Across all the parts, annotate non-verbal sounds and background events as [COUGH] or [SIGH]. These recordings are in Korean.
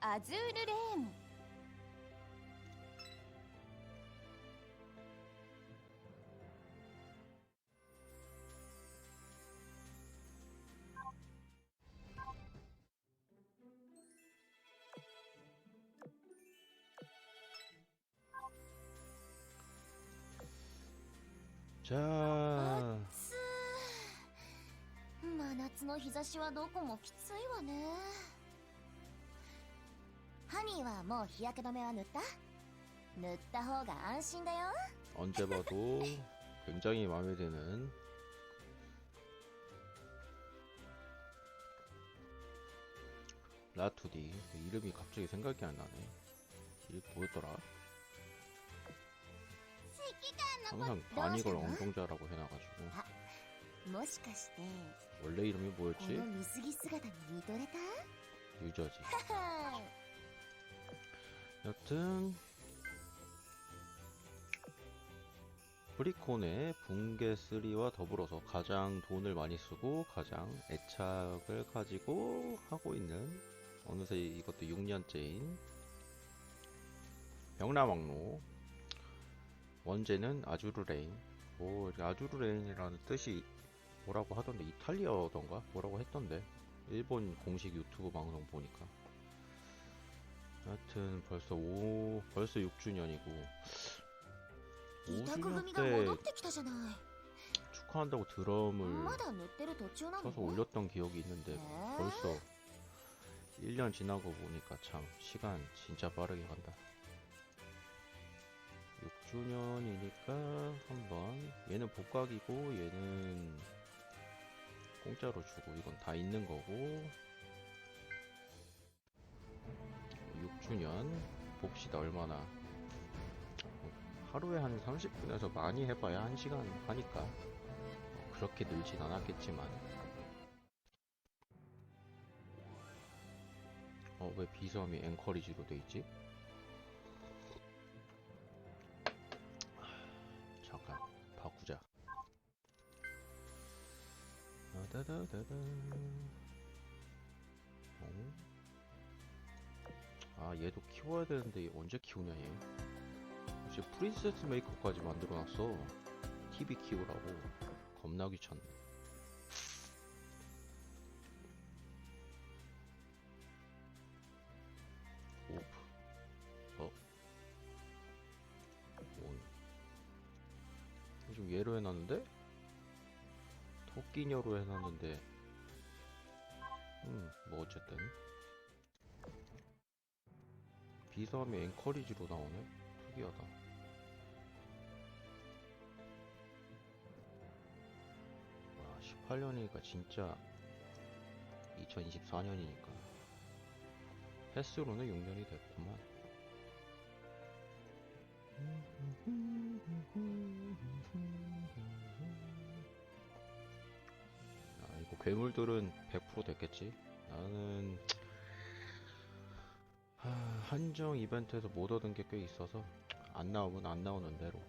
アズールレーン。真夏の日差しはどこもきついわねハニーはもう日焼け止めは塗った塗った方が安心だよ 언제 봐도 [LAUGHS] 굉장히 마음에 드는 라투디 이름이 갑자기 생각이 안 나네. 이름 뭐였더라? 指揮官 항상 どう 반이걸 したの 엉덩자라고 해놔가지고 もしかして 원래 이름이 こ 뭐였지? の水着姿に見とれた 유저지. [LAUGHS] は 여튼 프리콘의 붕괴 3와 더불어서 가장 돈을 많이 쓰고 가장 애착을 가지고 하고 있는 어느새 이것도 6년째인 명나막로 원제는 아주르레인. 뭐 아주르레인이라는 뜻이 뭐라고 하던데? 이탈리아어던가? 뭐라고 했던데? 일본 공식 유튜브 방송 보니까 하여튼 벌써 5 벌써 6주년이고. 5주년 때 축하한다고 드럼을 쳐서 올렸던 기억이 있는데 벌써 1년 지나고 보니까 참 시간 진짜 빠르게 간다. 6주년이니까 한번 얘는 복각이고 얘는 공짜로 주고 이건 다 있는 거고. 주년 봅시다 얼마나 하루에 한 30분에서 많이 해봐야 1시간 하니까 뭐 그렇게 늘진 않았겠지만 어 왜 비섬이 앵커리지로 돼 있지? 잠깐 바꾸자. 다다다다 아 얘도 키워야 되는데 얘 언제 키우냐 얘. 이제 프린세스 메이커까지 만들어놨어. TV 키우라고. 겁나 귀찮네. 오프. 어. 온. 지금 얘로 해놨는데? 토끼녀로 해놨는데. 음, 뭐 어쨌든. 비서함이 앵커리지로 나오네? 특이하다. 와, 18년이니까 진짜 2024년이니까. 횟수로는 6년이 됐구만. 아, 이거 괴물들은 100% 됐겠지? 나는 하, 한정 이벤트에서 못 얻은 게 꽤 있어서 안 나오면 안 나오는 대로.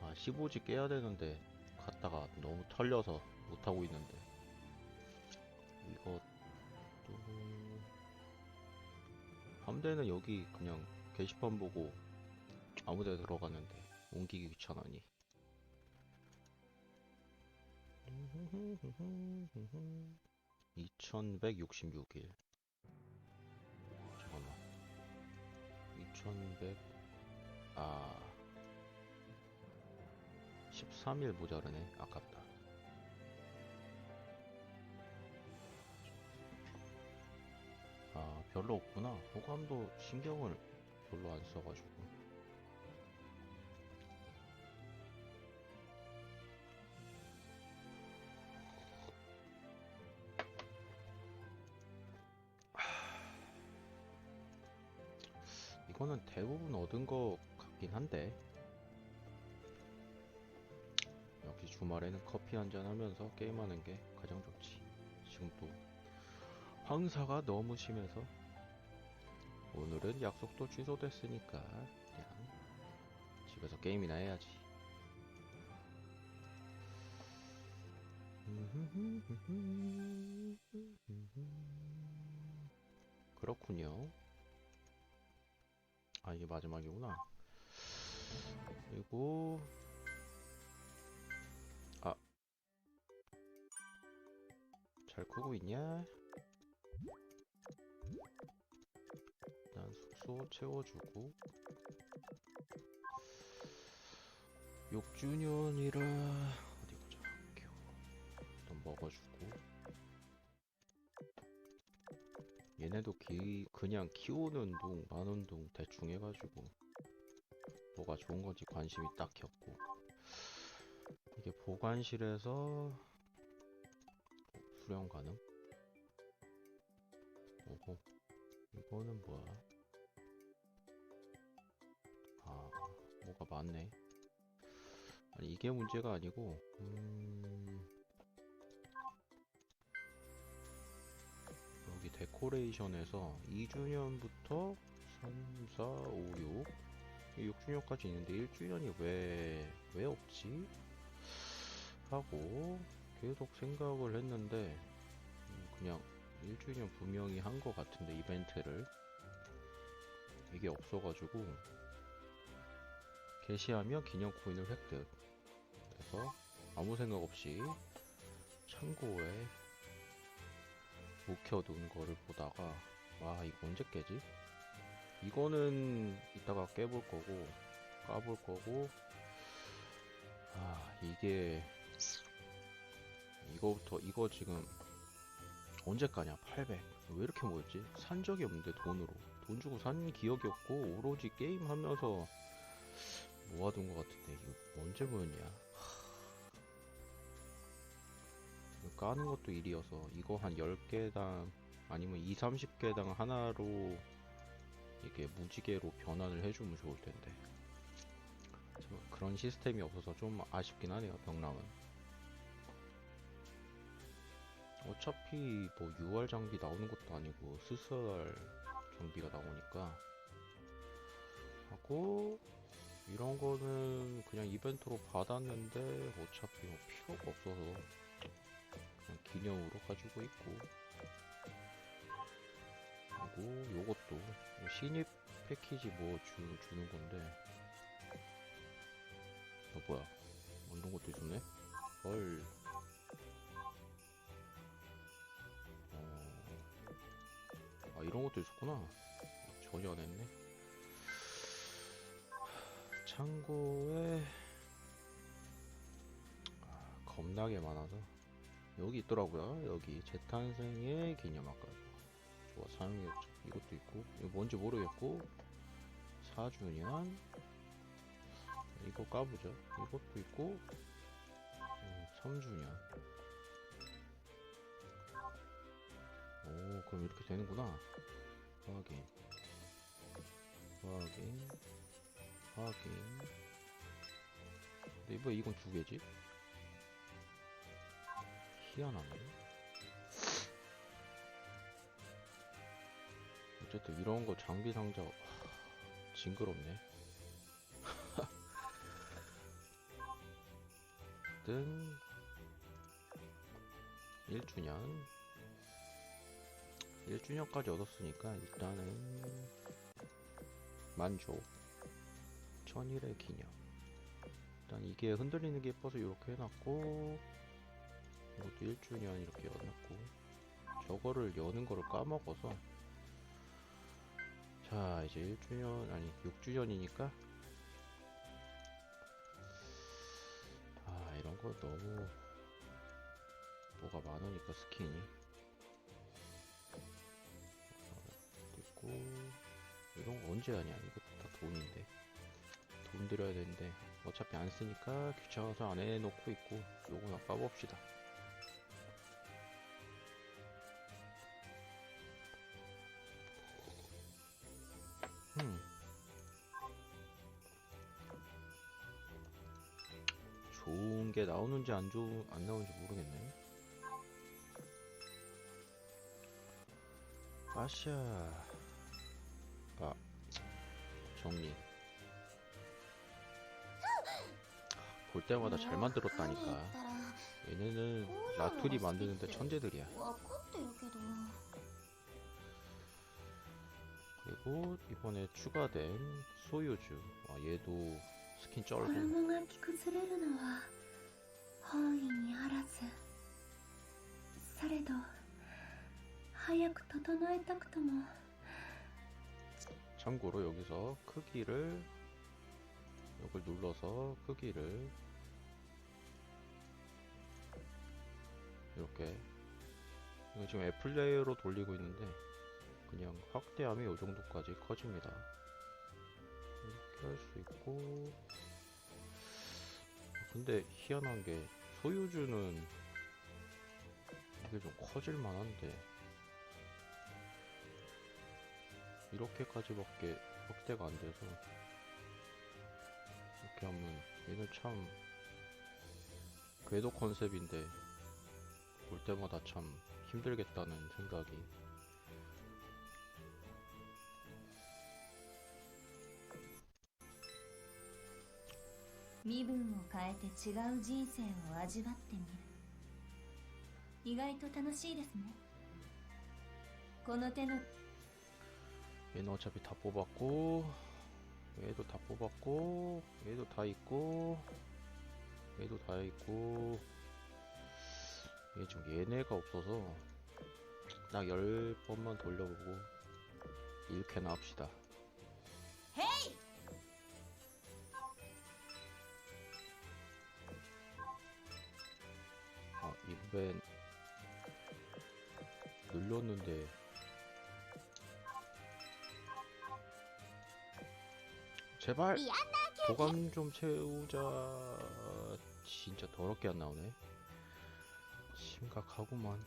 아 15지 깨야 되는데 갔다가 너무 털려서 못하고 있는데. 이것도 함대는 여기 그냥 게시판 보고 아무데 들어가는데 옮기기 귀찮으니 2166일. 잠깐만. 2100 아 13일 모자르네. 아깝다. 아 별로 없구나. 호감도 신경을 별로 안 써가지고 이거는 대부분 얻은 거 같긴 한데. 역시 주말에는 커피 한잔 하면서 게임하는 게 가장 좋지. 지금 또 황사가 너무 심해서. 오늘은 약속도 취소됐으니까 그냥 집에서 게임이나 해야지. [LAUGHS] 그렇군요. 아, 이게 마지막이구나. 그리고, 아, 잘 크고 있냐? 일단 숙소 채워주고, 6주년이라, 어디 보자. 학교. 일단 먹어주고. 얘네도 기, 그냥 키우는 둥, 마는 둥 대충 해가지고 뭐가 좋은 건지 관심이 딱히 없고 이게 보관실에서 수령 가능? 오호 이거는 뭐야? 아 뭐가 많네 아니 이게 문제가 아니고 음 데코레이션에서 2주년부터 3, 4, 5, 6 6주년까지 있는데 1주년이 왜, 왜 없지? 하고 계속 생각을 했는데 음, 그냥 1주년 분명히 한 것 같은데 이벤트를 이게 없어가지고 게시하면 기념 코인을 획득 그래서 아무 생각 없이 창고에 묵혀둔 거를 보다가 와 이거 언제 깨지? 이거는 이따가 깨볼 거고 까볼 거고 아 이게 이거부터 이거 지금 언제 까냐 800 왜 이렇게 모였지? 산 적이 없는데 돈으로 돈 주고 산 기억이 없고 오로지 게임 하면서 모아둔 것 같은데 이거 언제 모였냐 까는 것도 일이어서 이거 한 10개당 아니면 2, 30개당 하나로 이게 무지개로 변환을 해주면 좋을 텐데. 좀 그런 시스템이 없어서 좀 아쉽긴 하네요 병랑은. 어차피 뭐 6월 장비 나오는 것도 아니고 스스할 장비가 나오니까. 하고 이런 거는 그냥 이벤트로 받았는데 어차피 뭐 필요가 없어서 기념으로 가지고 있고. 그리고 요것도 신입 패키지 뭐 주, 주는 건데. 어 뭐야. 어, 이런 것도 있었네? 헐. 어... 아 이런 것도 있었구나. 전혀 안 했네. 창고에. 아, 겁나게 많아서 여기 있더라고요. 여기 재탄생의 기념학과. 좋아, 사용력 이것도 있고, 이거 뭔지 모르겠고, 4주년. 이거 까보죠. 이것도 있고, 음, 3주년. 오, 그럼 이렇게 되는구나. 확인. 확인. 확인. 근데 이거 이건 두 개지? 희한하네. 어쨌든 이런 거 장비 상자 하, 징그럽네. [LAUGHS] 어쨌든 1주년 1주년까지 얻었으니까 일단은 만족 천일의 기념 일단 이게 흔들리는 게 예뻐서 이렇게 해놨고 이것도 1주년 이렇게 열어놨고 저거를 여는 거를 까먹어서. 자 이제 1주년 아니 6주년이니까. 아 이런 거 너무 뭐가 많으니까 스킨이. 어, 있고. 이런 거 언제 하냐? 이것도 다 돈인데. 돈 들여야 되는데. 어차피 안 쓰니까 귀찮아서 안 해놓고 있고 요거나 까봅시다 나오는지 안, 좋, 안 나오는지 모르겠네. 아샤. 아, 정리. 볼 때마다 잘 만들었다니까. 얘네는 라투리 만드는데 천재들이야. 그리고 이번에 추가된 소유주. 아, 얘도 스킨 쩔고. 衣が着崩れるのは本意にあらずされど早く整えたくとも 참고로 여기서 크기를 이걸 눌러서 크기를 이렇게 이거 지금 애플레이어로 돌리고 있는데 그냥 확대하면 이 정도까지 커집니다. 이렇게 할 수 있고 근데 희한한 게 소유주는 이게 좀 커질 만 한데 이렇게까지밖에 확대가 안 돼서 이렇게 하면 얘는 참 궤도 컨셉인데 볼 때마다 참 힘들겠다는 생각이 身分を変えて違う人生を味わってみる意外と楽しいですねこの手の 얘는 어차피 다 뽑았고 얘도 다 뽑았고 얘도 다 있고 얘도 다 있고 얘 지금 얘네가 없어서 딱 10번만 돌려보고 1쾌나 합시다 아 이 벤 눌렀는데? 제발 보관 좀 채우자. 진짜 더럽게 안 나오네. 심각하구만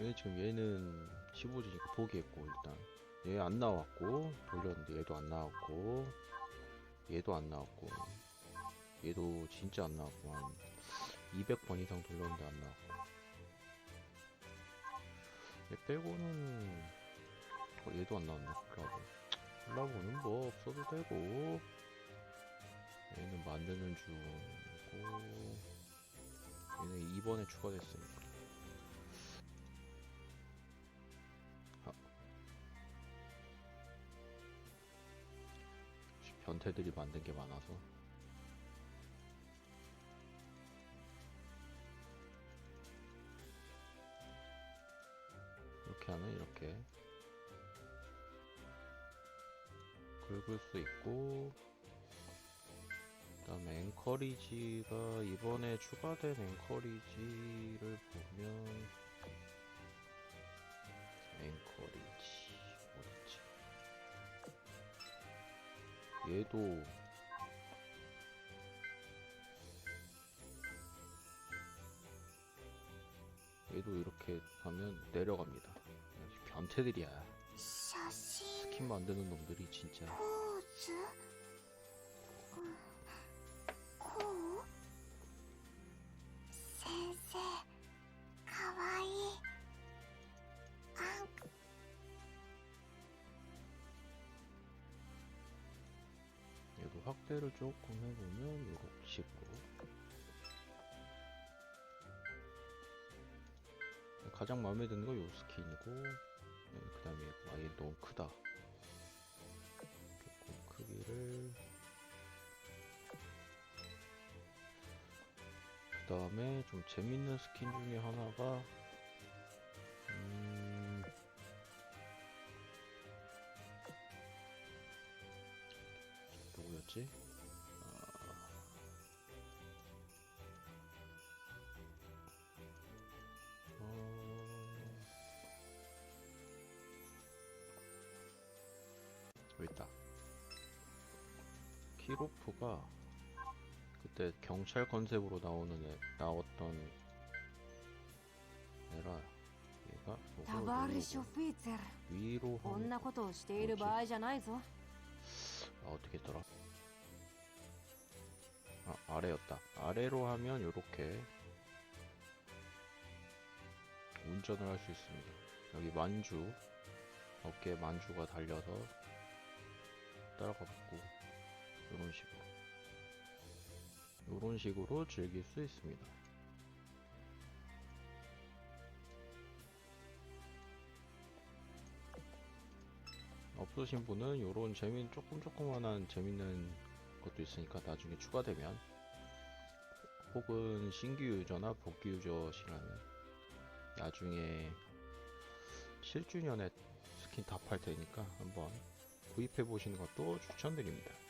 얘 지금 얘는 15지니까 포기했고 일단. 얘 안 나왔고 돌렸는데 얘도 안 나왔고 얘도 안 나왔고 얘도 진짜 안 나왔고 한 200번 이상 돌렸는데 안 나왔고. 얘 빼고는 어, 얘도 안 나왔네 클라브 클라브는 뭐 없어도 되고. 얘는 만드는 중이고 얘는 2번에 추가됐으니까 변태들이 만든 게 많아서. 이렇게 하면 이렇게. 긁을 수 있고 그 다음에 앵커리지가 이번에 추가된 앵커리지를 보면 앵커리 얘도. 얘도 이렇게 하면 내려갑니다. 변태들이야. 스킨 만드는 놈들이 진짜. 포즈? 코 확대를 조금 해보면 이거 식으로 가장 마음에 드는 건요 스킨이고 그 다음에 아예 너무 크다. 조금 크기를. 그 다음에 좀 재밌는 스킨 중에 하나가 누구였지? 어... 여기 있다. 키로프가 그때 경찰 컨셉으로 나오는 애, 나왔던 애라 얘가 요걸 タバーリ 누르고 ショフィーツェル 위로 こん 하면 なことをしている場合じゃないぞ 아, 어떻게 했더라? 아, 아래였다. 아래로 하면 요렇게 운전을 할 수 있습니다. 여기 만주, 어깨에 만주가 달려서 따라가 보고 요런 식으로 요런 식으로 즐길 수 있습니다. 없으신 분은 요런 재미 조금 조그만한 재밌는 것도 있으니까 나중에 추가되면 혹은 신규 유저나 복귀 유저 시라면 나중에 7주년에 스킨 다 팔 테니까 한번 구입해 보시는 것도 추천드립니다.